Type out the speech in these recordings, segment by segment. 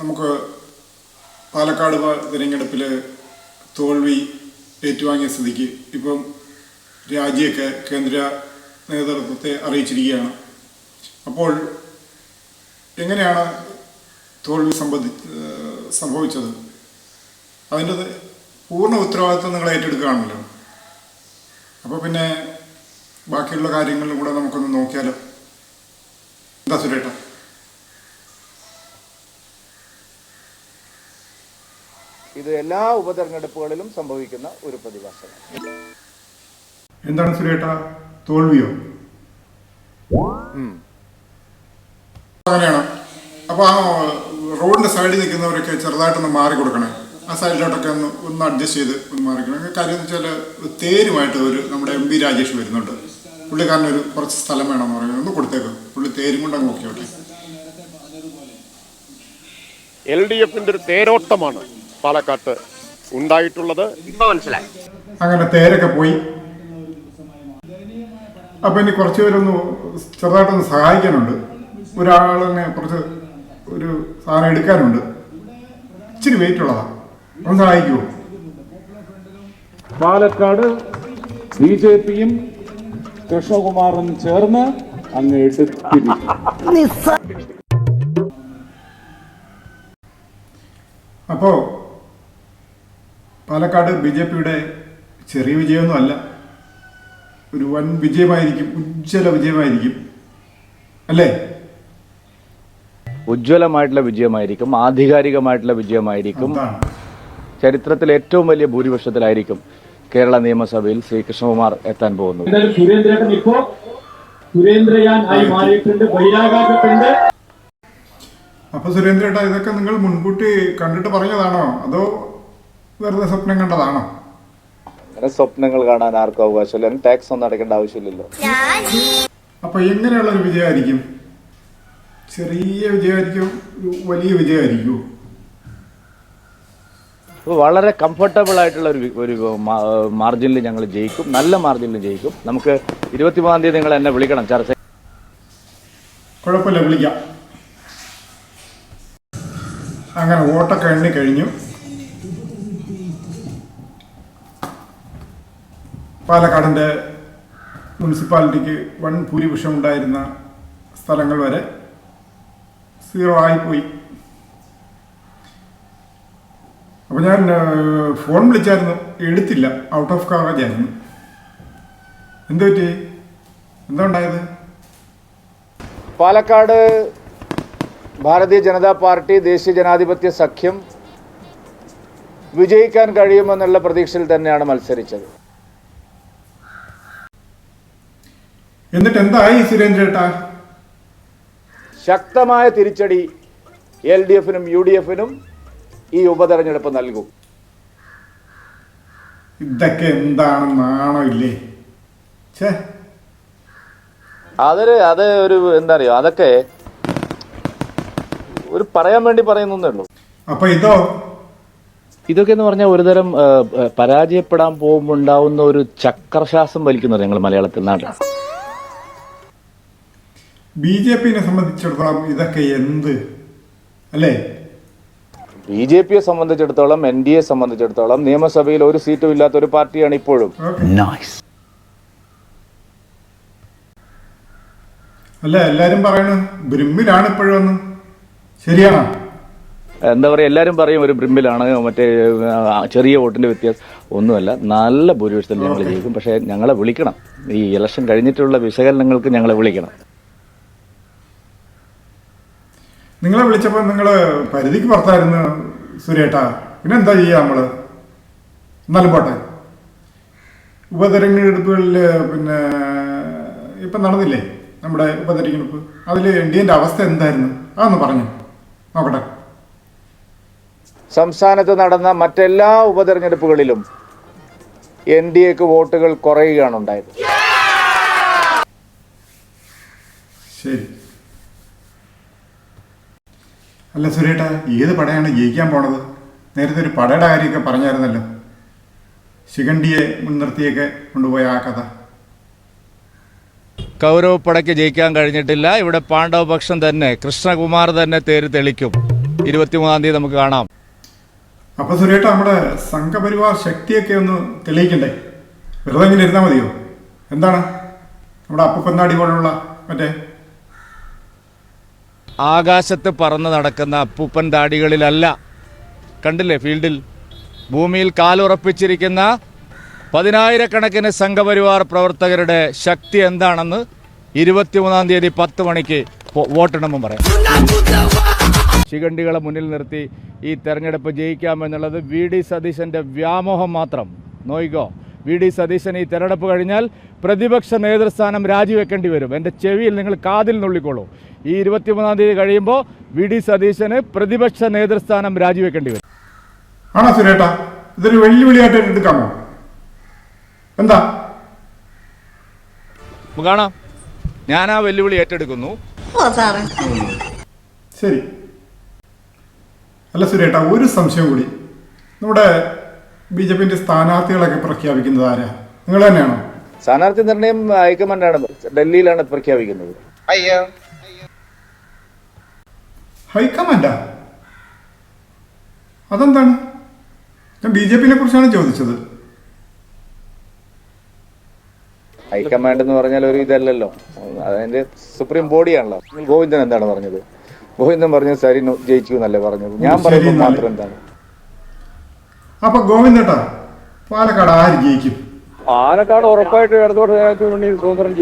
നമുക്ക് പാലക്കാട് തിരഞ്ഞെടുപ്പിൽ തോൽവി ഏറ്റുവാങ്ങിയ സ്ഥിതിക്ക് ഇപ്പം രാജിയൊക്കെ കേന്ദ്ര നേതൃത്വത്തെ അറിയിച്ചിരിക്കുകയാണ്. അപ്പോൾ എങ്ങനെയാണ് തോൽവി സംബന്ധി സംഭവിച്ചത്? അതിന്റെ പൂർണ ഉത്തരവാദിത്വം നിങ്ങൾ ഏറ്റെടുക്കുകയാണല്ലോ. അപ്പോൾ പിന്നെ ബാക്കിയുള്ള കാര്യങ്ങളിലും കൂടെ നമുക്കൊന്ന് നോക്കിയാലോ? എന്താ സുരേട്ട? ഇത് എല്ലാ ഉപതെരഞ്ഞെടുപ്പുകളിലും സംഭവിക്കുന്ന ഒരു പ്രതിഭാസമാണ്. എന്താണ് സുരേട്ട? തോൽവിയോ? അങ്ങനെയാണ്. അപ്പോൾ ആ റോഡിന്റെ സൈഡിൽ നിൽക്കുന്നവരൊക്കെ ചെറുതായിട്ടൊന്ന് മാറി കൊടുക്കണേ. ആ സൈഡിലോട്ടൊക്കെ ഒന്ന് ഒന്ന് അഡ്ജസ്റ്റ് ചെയ്ത് ഒന്ന് മാറി കൊടുക്കണം. കാര്യം എന്ന് വെച്ചാൽ തേരുമായിട്ട് ഒരു നമ്മുടെ എം പി രാജേഷ് വരുന്നുണ്ട്. പുള്ളിക്കാരന് ഒരു കുറച്ച് സ്ഥലം വേണം എന്ന് പറയുന്നത് ഒന്ന് കൊടുത്തേക്കും. പുള്ളി തേരും കൊണ്ട് അങ്ങ് നോക്കിയോട്ടെ എൽ ഡി എഫിന്റെ ഒരു തേരോട്ടമാണ്. പാലക്കാട്ട് ഉണ്ടായിട്ടുള്ളത്. അങ്ങനെ തേരൊക്കെ പോയി. അപ്പൊ ഇനി കുറച്ച് പേരൊന്ന് ചെറുതായിട്ടൊന്ന് സഹായിക്കാനുണ്ട്. ഒരാളിനെ കുറച്ച് ഒരു സാധനം എടുക്കാനുണ്ട്. ഇച്ചിരി വെയിറ്റ് ഉള്ളതാ. ഒന്ന് സഹായിക്കുമോ പാലക്കാട് ബി ജെ പിയും കൃഷ്ണകുമാറും ചേർന്ന് അങ്ങ് എടുത്തിരിക്കും അപ്പോ പാലക്കാട് ബി ജെ പിയുടെ ചെറിയ വിജയമൊന്നും അല്ല. ഒരു വൻ വിജയമായിരിക്കും ഉജ്ജ്വല വിജയമായിരിക്കും. അല്ലേ? ഉജ്ജ്വലമായിട്ടുള്ള വിജയമായിരിക്കും ആധികാരികമായിട്ടുള്ള വിജയമായിരിക്കും. ചരിത്രത്തിലെ ചരിത്രത്തിൽ ഏറ്റവും വലിയ ഭൂരിപക്ഷത്തിലായിരിക്കും കേരള നിയമസഭയിൽ ശ്രീ കൃഷ്ണകുമാർ എത്താൻ പോകുന്നു ഇപ്പോ സുരേന്ദ്രയാൻ ആയി മാറിയിട്ടുണ്ട് ബഹിരാകാശത്തുണ്ട്. അപ്പൊ സുരേന്ദ്രേട്ടാ ഇതൊക്കെ നിങ്ങൾ മുൻകൂട്ടി കണ്ടിട്ട് പറഞ്ഞതാണോ? അതോ വെറുതെ സ്വപ്നം കണ്ടതാണോ? അങ്ങനെ സ്വപ്നങ്ങൾ കാണാൻ ആർക്കും അവകാശമില്ല. അതിന് ടാക്സ് ഒന്നും അടയ്ക്കേണ്ട ആവശ്യമില്ലല്ലോ. അപ്പൊ എങ്ങനെയുള്ള ഒരു വിജയമായിരിക്കും? ചെറിയ വിജയമായിരിക്കും വലിയ വിജയമായിരിക്കുമോ അപ്പോൾ വളരെ കംഫർട്ടബിൾ ആയിട്ടുള്ള ഒരു വി- ഒരു മാർജിനിൽ ഞങ്ങൾ ജയിക്കും. നല്ല മാർജിനിൽ ജയിക്കും. നമുക്ക് ഇരുപത്തിമൂന്നാം തീയതി നിങ്ങൾ എന്നെ വിളിക്കണം ചർച്ച കുഴപ്പമില്ല വിളിക്കാം. അങ്ങനെ വോട്ടൊക്കെ എണ്ണി കഴിഞ്ഞു പാലക്കാടിന്റെ മുനിസിപ്പാലിറ്റിക്ക് വൻ ഭൂരിപക്ഷം ഉണ്ടായിരുന്ന സ്ഥലങ്ങൾ വരെ സീറോ ആയിപ്പോയി. അപ്പോൾ ഞാൻ ഫോൺ വിളിച്ചായിരുന്നു. എടുത്തില്ല. ഔട്ട് ഓഫ് കവറേജ് ആയിരുന്നു. എന്ത് പറ്റി? എന്തുണ്ടായത് പാലക്കാട് ഭാരതീയ ജനതാ പാർട്ടി ദേശീയ ജനാധിപത്യ സഖ്യം വിജയിക്കാൻ കഴിയുമെന്നുള്ള പ്രതീക്ഷയിൽ തന്നെയാണ് മത്സരിച്ചത്. എന്നിട്ട് എന്തായി സുരേന്ദ്രേട്ടാ ശക്തമായ തിരിച്ചടി എൽ ഡി എഫിനും യു ഡി എഫിനും ഈ ഉപതെരഞ്ഞെടുപ്പ് നൽകും. ഇതൊക്കെ എന്താണ് നാണമില്ലേ ഛേ. അതൊരു അത് ഒരു എന്താ പറയുക അതൊക്കെ ഒരു പറയാൻ വേണ്ടി പറയുന്നേ ഉള്ളൂ. അപ്പൊ ഇതോ? ഇതൊക്കെ എന്ന് പറഞ്ഞാൽ ഒരുതരം പരാജയപ്പെടാൻ പോകുമ്പോൾ ഉണ്ടാവുന്ന ഒരു ചക്രശ്വാസം വലിക്കുന്നത് ഞങ്ങൾ മലയാളത്തിൽ നാട്ടിൽ ബി ജെ പിനെ സംബന്ധിച്ചിടത്തോളം ഇതൊക്കെ എന്ത്? അല്ലേ? ബി ജെ പിയെ സംബന്ധിച്ചിടത്തോളം എൻ ഡി എ സംബന്ധിച്ചിടത്തോളം നിയമസഭയിൽ ഒരു സീറ്റും ഇല്ലാത്ത ഒരു പാർട്ടിയാണ് ഇപ്പോഴും. അല്ല എല്ലാരും പറയണു ബ്രിമ്മിലാണ് ഇപ്പോഴും ശരിയാണ് ശരിയാണോ? എന്താ പറയുക എല്ലാവരും പറയും ഒരു ബ്രിമ്മിലാണ് മറ്റേ ചെറിയ വോട്ടിന്റെ വ്യത്യാസം. ഒന്നുമല്ല നല്ല ഭൂരിപക്ഷത്തിൽ ഞങ്ങൾ ജയിക്കും. പക്ഷേ ഞങ്ങളെ വിളിക്കണം. ഈ ഇലക്ഷൻ കഴിഞ്ഞിട്ടുള്ള വിശകലനങ്ങൾക്ക് ഞങ്ങളെ വിളിക്കണം. നിങ്ങളെ വിളിച്ചപ്പോൾ നിങ്ങൾ പരിധിക്ക് പുറത്തായിരുന്നു സുരേട്ടാ. പിന്നെ എന്താ ചെയ്യാ നമ്മൾ എന്നാലും പോട്ടെ. ഉപതെരഞ്ഞെടുപ്പുകളിൽ പിന്നെ ഇപ്പം നടന്നില്ലേ? നമ്മുടെ ഉപതെരഞ്ഞെടുപ്പ്. അതിൽ എൻ ഡി എന്റെ അവസ്ഥ എന്തായിരുന്നു? അതൊന്ന് പറഞ്ഞു. നോക്കട്ടെ. സംസ്ഥാനത്ത് നടന്ന മറ്റെല്ലാ ഉപതെരഞ്ഞെടുപ്പുകളിലും എൻ ഡി എക്ക് വോട്ടുകൾ കുറയുകയാണ് ഉണ്ടായത്. ശരി. അല്ല സുരേട്ട ഏത് പടയാണ് ജയിക്കാൻ പോണത്? നേരത്തെ ഒരു പടയുടെ കാര്യമൊക്കെ പറഞ്ഞായിരുന്നല്ലോ. ശിഖണ്ഡിയെ മുൻനിർത്തിയൊക്കെ കൊണ്ടുപോയ ആ കഥ. കൗരവ പടയ്ക്ക് ജയിക്കാൻ കഴിഞ്ഞിട്ടില്ല. ഇവിടെ പാണ്ഡവപക്ഷം തന്നെ കൃഷ്ണകുമാർ തന്നെ തേര് തെളിക്കും. ഇരുപത്തിമൂന്നാം തീയതി നമുക്ക് കാണാം. അപ്പൊ സുരേട്ട നമ്മുടെ സംഘപരിവാർ ശക്തിയൊക്കെ ഒന്ന് തെളിയിക്കണ്ടേ? വെറുതെ ഇങ്ങനെ ഇരുന്നാൽ മതിയോ? എന്താണ്? നമ്മുടെ അപ്പപ്പന്നാടി പോലുള്ള മറ്റേ ആകാശത്ത് പറന്ന് നടക്കുന്ന അപ്പൂപ്പൻ താടികളിലല്ല. കണ്ടില്ലേ ഫീൽഡിൽ? ഭൂമിയിൽ കാലുറപ്പിച്ചിരിക്കുന്ന പതിനായിരക്കണക്കിന് സംഘപരിവാർ പ്രവർത്തകരുടെ ശക്തി എന്താണെന്ന് ഇരുപത്തിമൂന്നാം തീയതി പത്ത് മണിക്ക് വോട്ടെണ്ണുമ്പോൾ പറയാം. ശിഖണ്ഡികളെ മുന്നിൽ നിർത്തി ഈ തെരഞ്ഞെടുപ്പ് ജയിക്കാമെന്നുള്ളത് വി ഡി സതീശന്റെ വ്യാമോഹം മാത്രം. നോയിക്കോ? വി ഡി സതീശൻ ഈ തെരഞ്ഞെടുപ്പ് കഴിഞ്ഞാൽ പ്രതിപക്ഷ നേതൃസ്ഥാനം രാജിവെക്കേണ്ടി വരും. എന്റെ ചെവിയിൽ നിങ്ങൾ കാതിൽ നുള്ളിക്കോളൂ. ഈ ഇരുപത്തിമൂന്നാം തീയതി കഴിയുമ്പോൾ വി ഡി സതീശന് പ്രതിപക്ഷ നേതൃസ്ഥാനം രാജിവെക്കേണ്ടി വരും. ആണോ സുരേട്ട? ഇതൊരു വെല്ലുവിളിയായിട്ട് എടുക്കാമോ? എന്താ? കാണാം ഞാൻ ആ വെല്ലുവിളി ഏറ്റെടുക്കുന്നു. ശരി. അല്ല സുരേട്ട ഒരു സംശയം കൂടി. നമ്മുടെ ബി ജെ പിന്റെ സ്ഥാനാർത്ഥികളൊക്കെ പ്രഖ്യാപിക്കുന്നത് ആരാ? നിങ്ങൾ തന്നെയാണോ? സ്ഥാനാർത്ഥി നിർണയം ഹൈക്കമാൻഡാണ് ഡൽഹിയിലാണ് പ്രഖ്യാപിക്കുന്നത്. ഹൈക്കമാൻഡാ? അതെന്താണ്? ഞാൻ ബി ജെ പിനെ കുറിച്ചാണ് ചോദിച്ചത്. ഹൈക്കമാൻഡ് എന്ന് പറഞ്ഞാൽ ഒരു ഇതല്ലല്ലോ. അതിന്റെ സുപ്രീം ബോഡിയാണല്ലോ. ഗോവിന്ദൻ എന്താണ് പറഞ്ഞത്? ഗോവിന്ദൻ പറഞ്ഞത് സരി ജയിച്ചു എന്നല്ലേ പറഞ്ഞത്? ഞാൻ പറയുന്നത്. മാത്രം എന്താണ്? അപ്പൊ ഗോവിന്ദേട്ടാ പാലക്കാട് ആര് ജയിക്കും? പാലക്കാട് ഉറപ്പായിട്ട് ഇടതോട്ട് മുന്നണി സ്വതന്ത്രം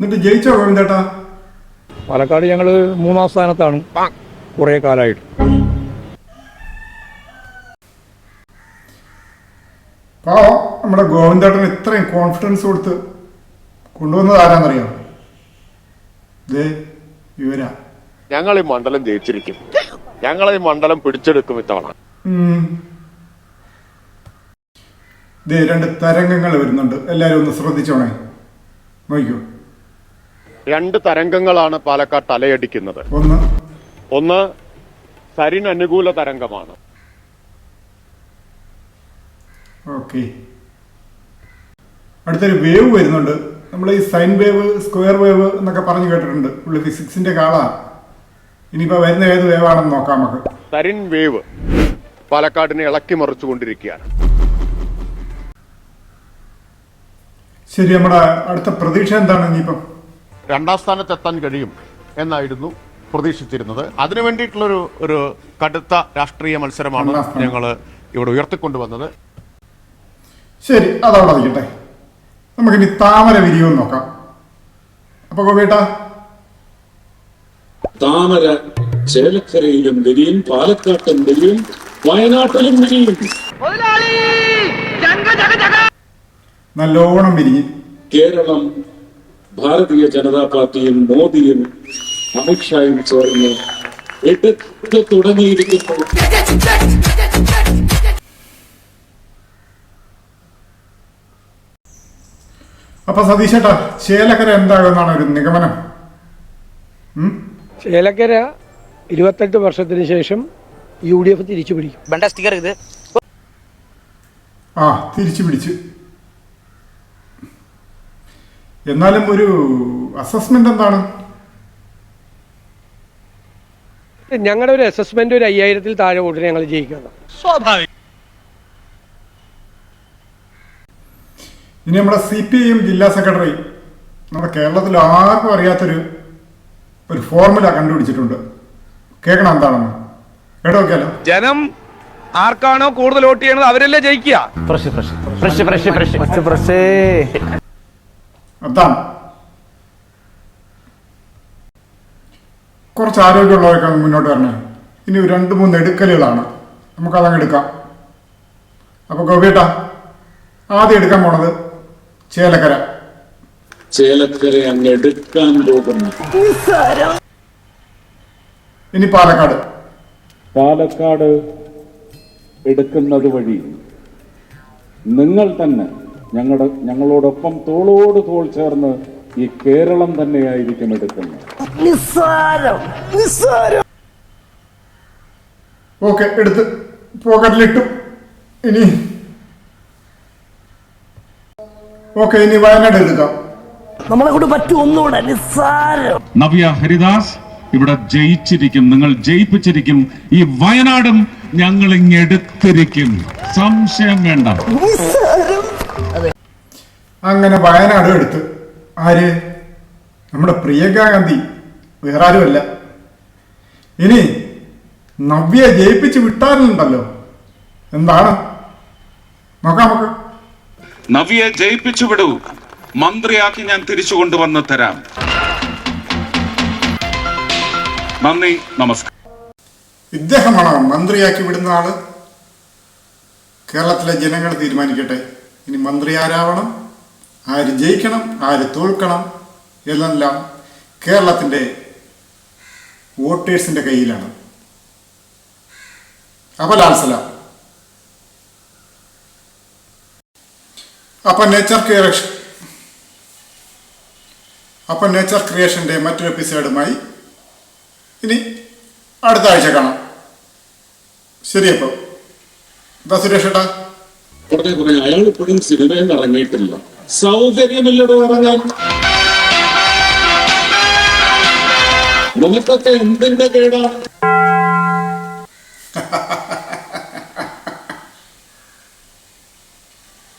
എന്നിട്ട് ജയിച്ചോ ഗോവിന്ദേട്ടാ? പാലക്കാട് ഞങ്ങൾ മൂന്നാം സ്ഥാനത്താണ്. കുറേ കാലമായിട്ട് പാവം നമ്മുടെ ഗോവിന്ദേട്ടൻ ഇത്രയും കോൺഫിഡൻസ് കൊടുത്ത് കൊണ്ടുവന്നത് ആരാന്നറിയാം? ദേ ഇവരാ. ഞങ്ങൾ ഈ മണ്ഡലം ജയിച്ചിരിക്കും. ഞങ്ങൾ ഈ മണ്ഡലം പിടിച്ചെടുക്കും ഇത്തവണ. ദേ രണ്ട് തരംഗങ്ങൾ വരുന്നുണ്ട്. എല്ലാരും ഒന്ന് ശ്രദ്ധിച്ചോണേ. നോക്കൂ രണ്ട് തരംഗങ്ങളാണ് പാലക്കാട് തലയടിക്കുന്നത്. ഒന്ന്. ഒന്ന് സരിൻ അനുകൂല തരംഗമാണ്. ഓക്കെ. അടുത്തൊരു വേവ് വരുന്നുണ്ട്. നമ്മൾ ഈ സൈൻ വേവ് സ്ക്വയർ വേവ് എന്നൊക്കെ പറഞ്ഞു കേട്ടിട്ടുണ്ട്. ഉള്ളി ഫിസിക്സിന്റെ കാളാ. ഇനിയിപ്പോ വരുന്ന ഏത് വേവാണെന്ന് നോക്കാം നമുക്ക്. സരിൻ വേവ് പാലക്കാടിനെ ഇളക്കി മറിച്ചുകൊണ്ടിരിക്കുകയാണ്. ശരി നമ്മുടെ അടുത്ത പ്രതീക്ഷ എന്താണ് ഇനിയിപ്പം? രണ്ടാം സ്ഥാനത്തെത്താൻ കഴിയും എന്നായിരുന്നു പ്രതീക്ഷിച്ചിരുന്നത്. അതിനു വേണ്ടിയിട്ടുള്ളൊരു ഒരു കടുത്ത രാഷ്ട്രീയ മത്സരമാണ്. ഞങ്ങൾ ഇവിടെ ഉയർത്തിക്കൊണ്ടുവന്നത്. ശരി അതവിടെ നിൽക്കട്ടെ. നമുക്കിനി താമര വിരിയുമെന്ന് നോക്കാം. അപ്പൊ ഗോപേട്ടാ താമര ചേലക്കരയിലും വിരിയും പാലക്കാട്ടും വിരിയും വയനാട്ടിലും വിരിയും. നല്ലോണം വിരിഞ്ഞ്. കേരളം ഭാരതീയ ജനതാ പാർട്ടിയും മോദിയും അമിത്ഷായും ചേർന്ന് എടുത്തു തുടങ്ങിയിരിക്കുന്നു. അപ്പൊ സതീഷേട്ടാ ശേലക്കര എന്താകുന്നാണ് ഒരു നിഗമനം? ശേലക്കര ഇരുപത്തെട്ട് വർഷത്തിന് ശേഷം യു ഡി എഫ് തിരിച്ചു പിടിക്കും ആ തിരിച്ചു പിടിച്ചു എന്നാലും ഒരു അസസ്മെന്റ് എന്താണ്? ഞങ്ങളുടെ ഒരു അസസ്മെന്റ് ഒരു അയ്യായിരത്തിൽ താഴെ വോട്ടിന് ഞങ്ങൾ ജയിക്കുന്നത് ഇനി നമ്മുടെ സി പി ഐ എം ജില്ലാ സെക്രട്ടറി നമ്മുടെ കേരളത്തിൽ ആർക്കും അറിയാത്തൊരു ഒരു ഫോർമുല കണ്ടുപിടിച്ചിട്ടുണ്ട്. കേൾക്കണം എന്താണെന്ന്. കേട്ടോ നോക്കിയാലോ ജനം ആർക്കാണോ കൂടുതൽ വോട്ട് ചെയ്യണത് അവരല്ലേ ജയിക്കുക. അതാണ്. കുറച്ച് ആരോഗ്യമുള്ളവരൊക്കെ അങ്ങ് മുന്നോട്ട് വരണേ. ഇനി രണ്ട് മൂന്ന് എടുക്കലുകളാണ്. നമുക്കതങ്ങ് എടുക്കാം. അപ്പോൾ ഗോപിയേട്ടാ ആദ്യം എടുക്കാൻ പോണത് ചേലക്കര. ചേലക്കര അങ്ങ് എടുക്കാൻ പോകുന്നു. ഇനി പാലക്കാട്. പാലക്കാട് എടുക്കുന്നത് വഴി നിങ്ങൾ തന്നെ ഞങ്ങളുടെ ഞങ്ങളോടൊപ്പം തോളോട് തോൾ ചേർന്ന് ഈ കേരളം തന്നെയായിരിക്കും എടുക്കുന്നത്. ഓക്കെ എടുത്ത് പോക്കറ്റിലിട്ടു. ഇനി ഓക്കെ ഇനി വയനാട് എടുക്കാം. നമ്മളെ കൂടെ പറ്റും ഒന്നുകൂടെ നിസ്സാരം. നവ്യ ഹരിദാസ് ഇവിടെ ജയിച്ചിരിക്കും നിങ്ങൾ ജയിപ്പിച്ചിരിക്കും. ഈ വയനാടും ഞങ്ങൾ ഇങ്ങെടുത്തിരിക്കും സംശയം വേണ്ട. അങ്ങനെ വയനാട് എടുത്ത്. ആര്? നമ്മുടെ പ്രിയങ്ക ഗാന്ധി. വേറെ ആരുമല്ല ഇനി നവ്യെ ജയിപ്പിച്ച് വിട്ടാലുണ്ടല്ലോ. എന്താണ്? നോക്കാം നമുക്ക്. നവ്യെ ജയിപ്പിച്ചു വിടൂ. മന്ത്രിയാക്കി ഞാൻ തിരിച്ചു കൊണ്ടുവന്ന് തരാം. നന്ദി നമസ്കാരം. ഇദ്ദേഹമാണ് മന്ത്രിയാക്കി വിടുന്ന ആൾ? കേരളത്തിലെ ജനങ്ങൾ തീരുമാനിക്കട്ടെ. ഇനി മന്ത്രി ആരാവണം ആര് ജയിക്കണം ആര് തോൽക്കണം എന്നെല്ലാം കേരളത്തിന്റെ വോട്ടേഴ്സിന്റെ കയ്യിലാണ്. അപ്പോൾ ലാൽസലാം അപ്പൊ നേച്ചർ ക്രിയേഷൻ അപ്പൊ നേച്ചർ ക്രിയേഷന്റെ മറ്റൊരു എപ്പിസോഡുമായി ഇനി അടുത്ത ആഴ്ച കാണാം. ശരിയപ്പോ എന്താ സുരേഷ് ഏട്ടാ? അയാൾ ഇപ്പോഴും സിനിമയിൽ ഇറങ്ങിയിട്ടില്ല. സൗകര്യമില്ലടോ ഇറങ്ങാൻ. നമുക്കൊക്കെ എന്തിന്റെ കേടാണ്